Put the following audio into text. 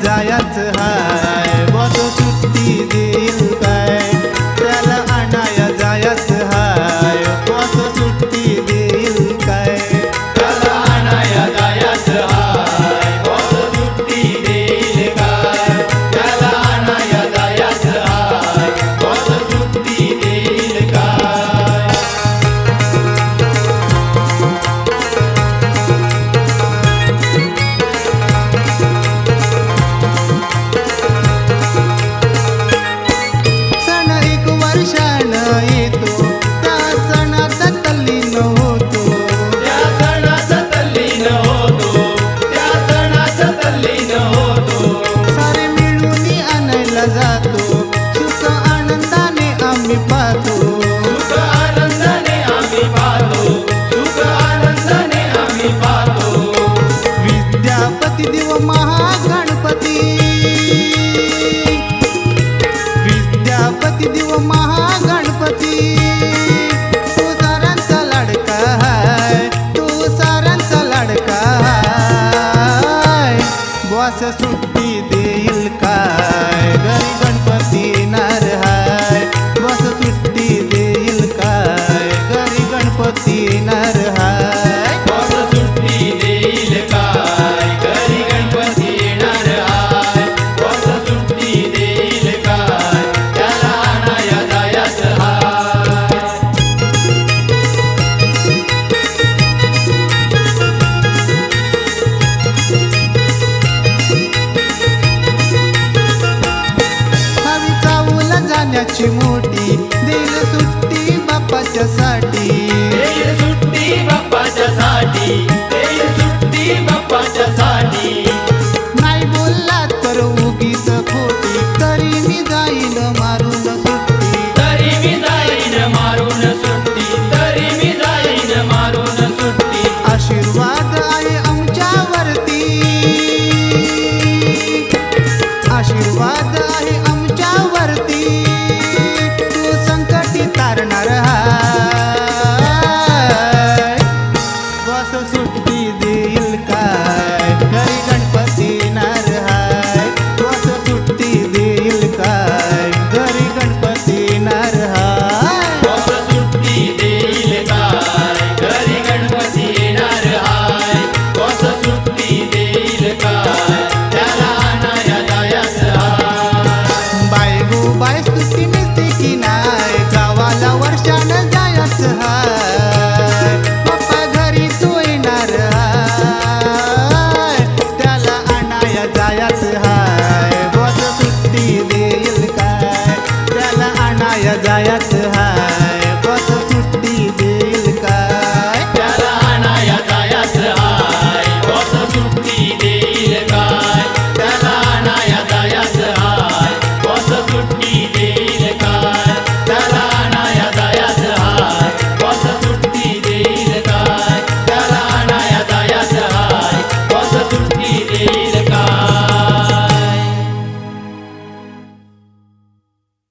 जायच है haces tú. सुट्टी देईल सुट्टी बाप्पाच्या साठी देईल सुट्टी बाप्पाच्या साठी